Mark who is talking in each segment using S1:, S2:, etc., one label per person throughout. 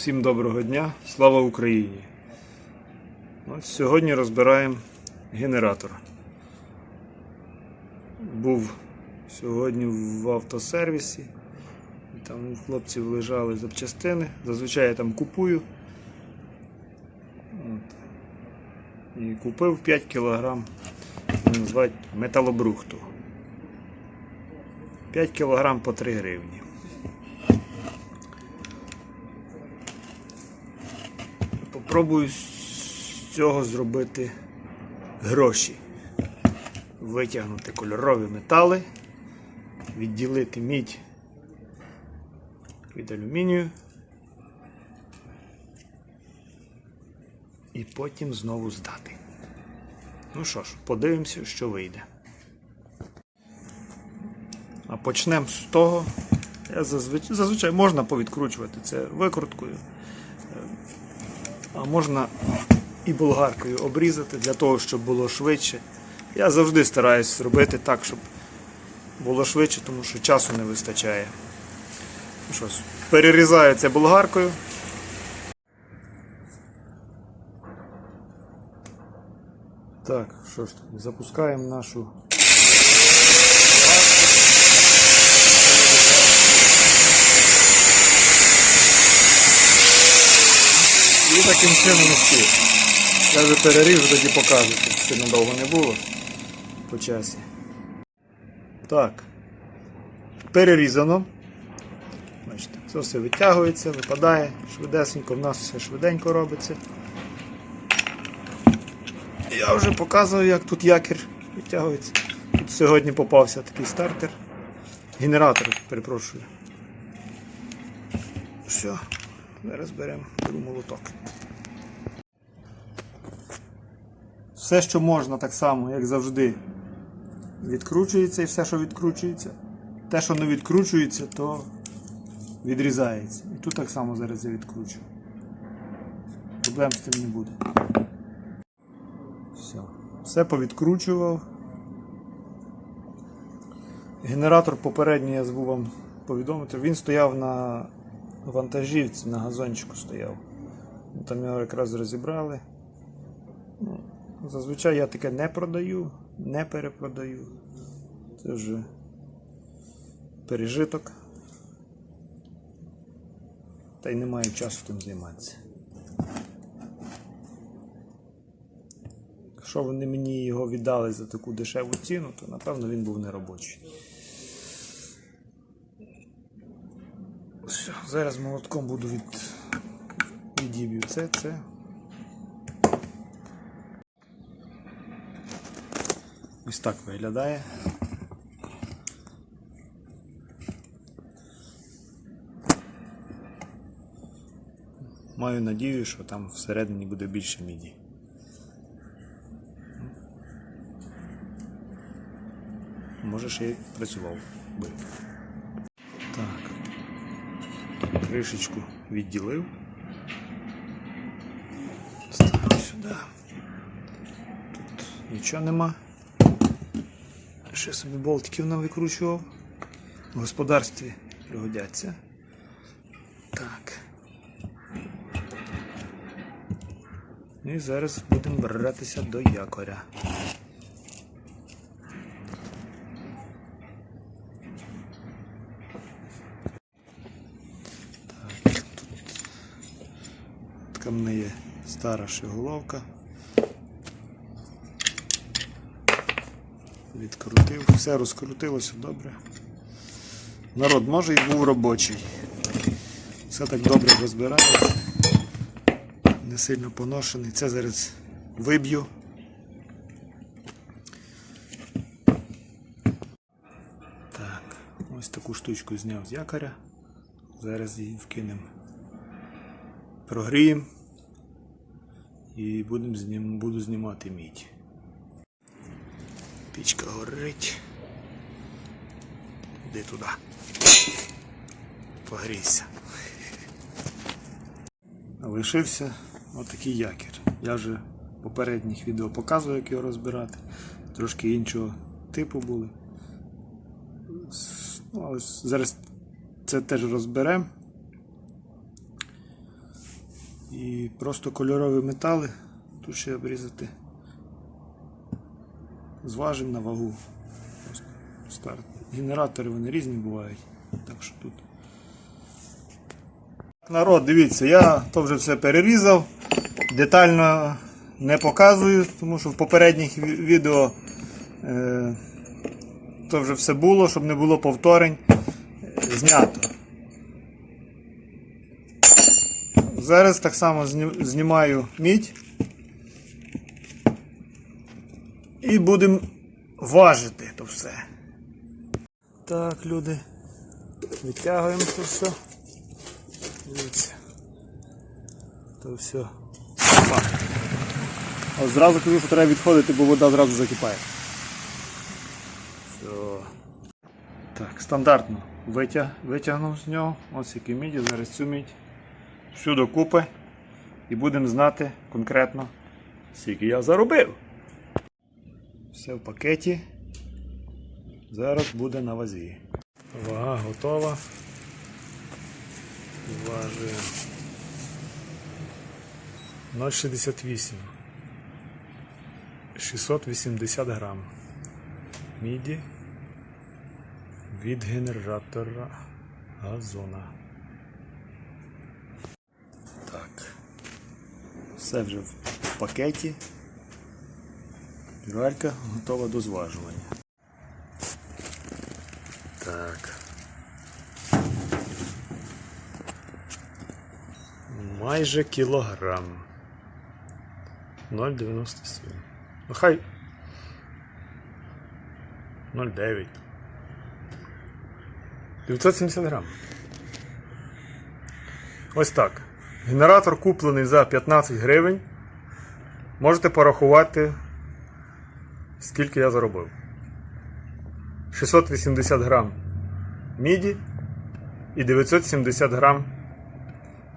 S1: Всім доброго дня, слава Україні! Ось сьогодні розбираємо генератор. Був сьогодні в автосервісі. Там у хлопців лежали запчастини. Зазвичай я там купую. От. І купив 5 кг називають металобрухту. 5 кг по 3 гривні. Попробую з цього зробити гроші. Витягнути кольорові метали, відділити мідь від алюмінію. І потім знову здати. Ну що ж, подивимося, що вийде. А почнемо з того. Я зазвичай, зазвичай можна повідкручувати це викруткою. А можна і болгаркою обрізати для того, щоб було швидше. Я завжди стараюсь робити так, щоб було швидше, тому що часу не вистачає. Ну що перерізаю це болгаркою. Так, що ж запускаємо нашу. І таким чином успів. Я вже переріжу, тоді покажу, щоб сильно довго не було по часі. Так. Перерізано. Бачите, це все витягується, випадає швидесенько, в нас все швиденько робиться. Я вже показую, як тут якір витягується. Тут сьогодні попався такий стартер. Генератор, перепрошую. Все, зараз беремо беру молоток. Все, що можна, так само, як завжди, відкручується і все, що відкручується. Те, що не відкручується, то відрізається. І тут так само зараз я відкручу. Проблем з тим не буде. Все. Все повідкручував. Генератор попередній я забув вам повідомити. Він стояв на вантажівці, на газончику стояв. Там його якраз розібрали. Ну, Зазвичай я таке не продаю, не перепродаю. Це вже пережиток. Та й не маю часу тим займатися. Якщо вони мені його віддали за таку дешеву ціну, то напевно він був неробочий. Все, зараз молотком буду від... відіб'ю це, це. Ось так виглядає. Маю надію, що там всередині буде більше міді. Може ще й працював би. Кришечку відділив. Ставлю сюди. Тут нічого нема. Ще собі болтиків нам викручував. В господарстві пригодяться. Так. І зараз будемо братися до якоря. Така в мене є стара шиголовка. Відкрутив, все розкрутилося добре. Народ, може і був робочий. Все так добре розбирається. Не сильно поношений. Це зараз виб'ю. Так, ось таку штучку зняв з якоря. Зараз її вкинемо. Прогріємо і будемо знім... буду знімати мідь. Пічка горить. Іди туди. Погрійся. Лишився отакий якір. Я вже в попередніх відео показував, як його розбирати. Трошки іншого типу були. Ну, але зараз це теж розберемо. І просто кольорові метали. Тут ще обрізати. Зважимо на вагу. Старт. Генератори вони різні бувають. Так що тут. Народ, дивіться, я то вже все перерізав. Детально не показую, тому що в попередніх відео е, то вже все було, щоб не було повторень. Е, Знято. Зараз так само знімаю мідь. І будемо важити то все. Так, люди. Витягуємо це все. Дивіться. То все. А зразу кажу, що треба відходити, бо вода зразу закипає. Все. Так, стандартно витяг, витягнув з нього. Ось які міді, зараз цю мідь. Всю докупи. І будемо знати конкретно, скільки я заробив. Все в пакеті. Зараз буде на вазі. Вага готова. Важує 0,68. 680 грам. Міді від генератора газона. Так. Все вже в пакеті. Піралька готова до зважування. Так. Майже кілограм. 0,97. Ну хай. 0,9. 970 грам. Ось так. Генератор куплений за 15 гривень. Можете порахувати, скільки я заробив. 680 грам міді і 970 грам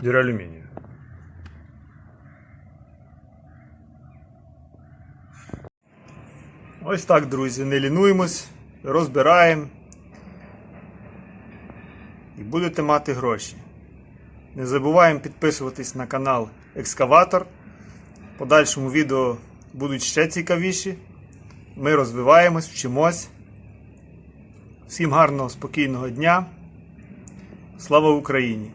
S1: дюралюмінію. Ось так, друзі, не лінуємось, розбираємо і будете мати гроші. Не забуваємо підписуватись на канал Екскаватор. В подальшому відео будуть ще цікавіші. Ми розвиваємось, вчимось. Всім гарного, спокійного дня. Слава Україні!